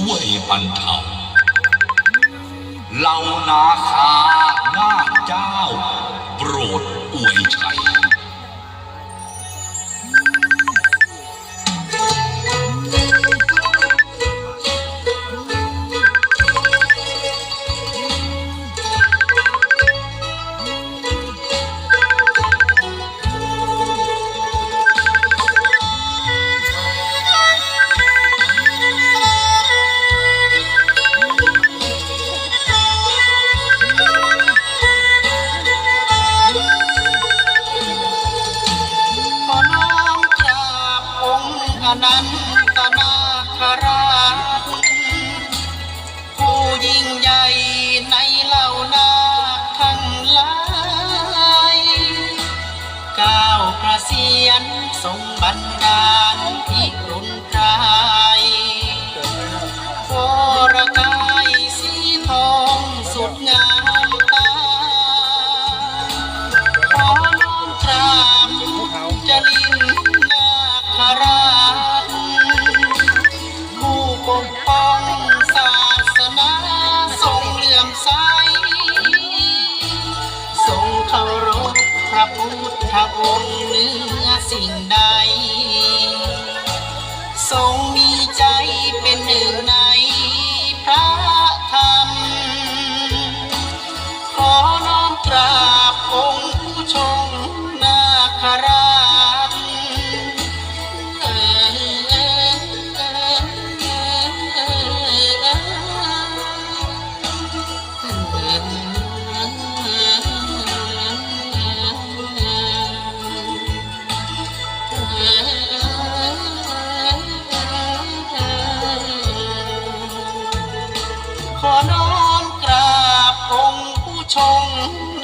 ช่วยบรรเทาเหล่านาคานาเจ้า โปรดอวยชัย ย สิ่งใด ทรง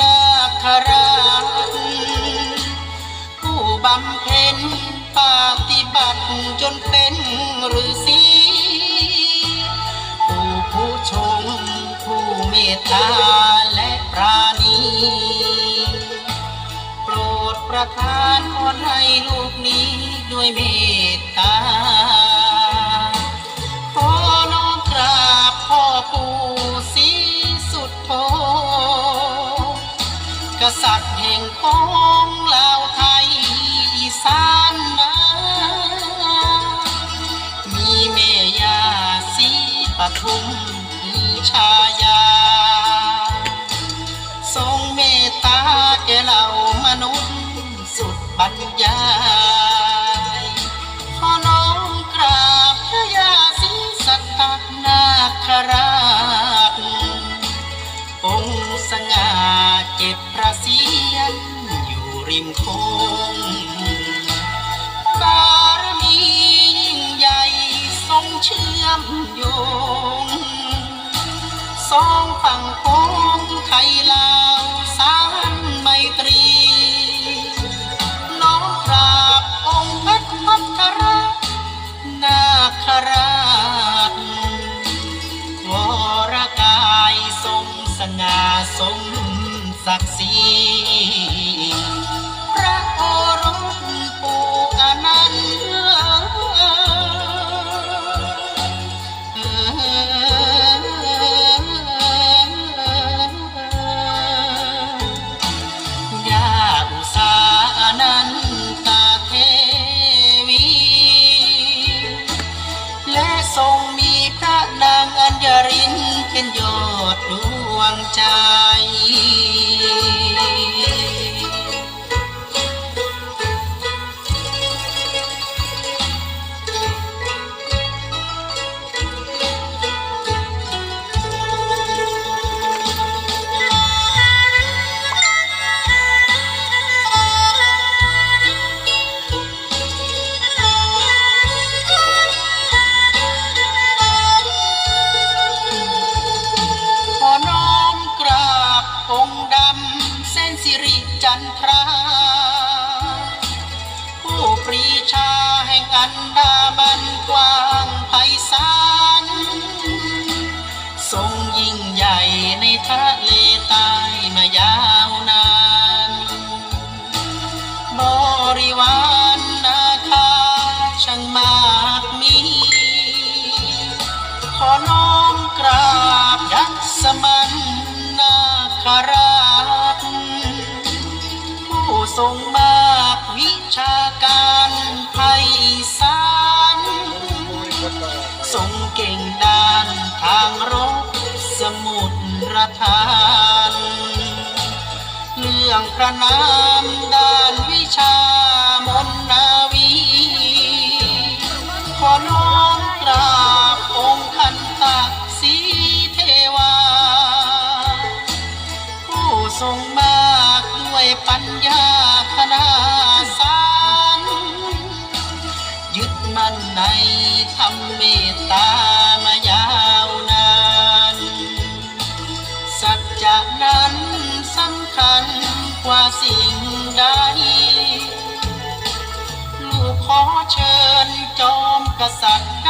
นาคราชผู้บำเพ็ญปฏิบัติจนเป็นฤาษีผู้ผู้ชงผู้เมตตาและปราณีโปรดประทานพรให้ลูกนี้ด้วยเมตตา กษัตริย์แห่งกองลาวไทยอีสานนามีแม่ยาสีปทุมมีชายา ทรงเมตตาแก่เรามนุษย์สุดปัญญา ริมคงบารมียิ่งใหญ่ทรงเชื่อมโยงสองฝั่งโค้งไทยลาวสานไมตรี น้อมกราบองค์พชรพัทรนาคราชวรกายทรงสง่าสมศักดิ์ศรี วงใจ น้อมกราบยักสมันนาคราชผู้ทรงมากวิชาการไพศาลทรงเก่งด้านทางรบสมุทรทานเรื่องประนามด้านวิชา ด้วยปัญญาคณาสารยึดมั่นในธรรมเมตตามายาวนาน สัจจะนั้นสำคัญกว่าสิ่งใด ลูกขอเชิญจอมกษัตริย์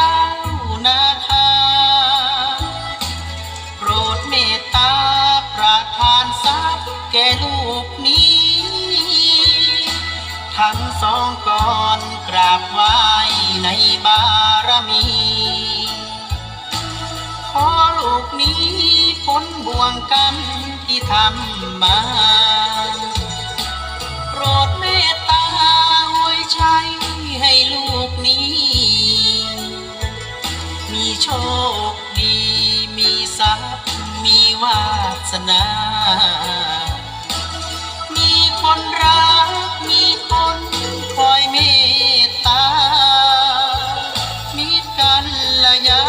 ทั้งสองก่อนกราบไหว้ในบารมี ขอลูกนี้พ้นบ่วงกรรมที่ทำมา โปรดเมตตาอวยชัยให้ลูกนี้ มีโชคดีมีทรัพย์มีวาสนา มีคนรัก คนคอยมตตา มีกันละยา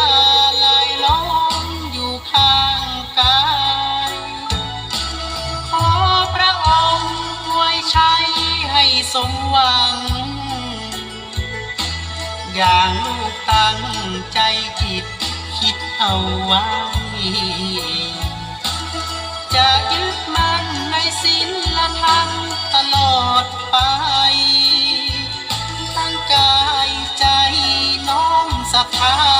ลายล้อมอยู่ข้างกายขอพระองค์อวยชัยให้สมหวัง อย่างลูกตั้งใจจิตคิดเอาไว้ อ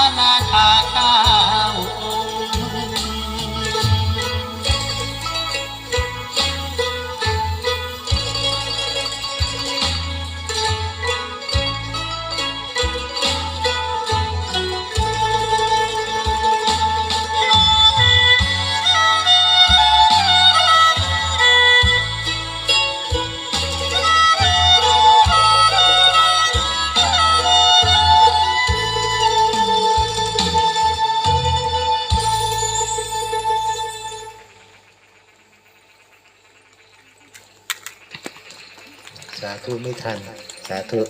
ธุไม่ทัน สาธุ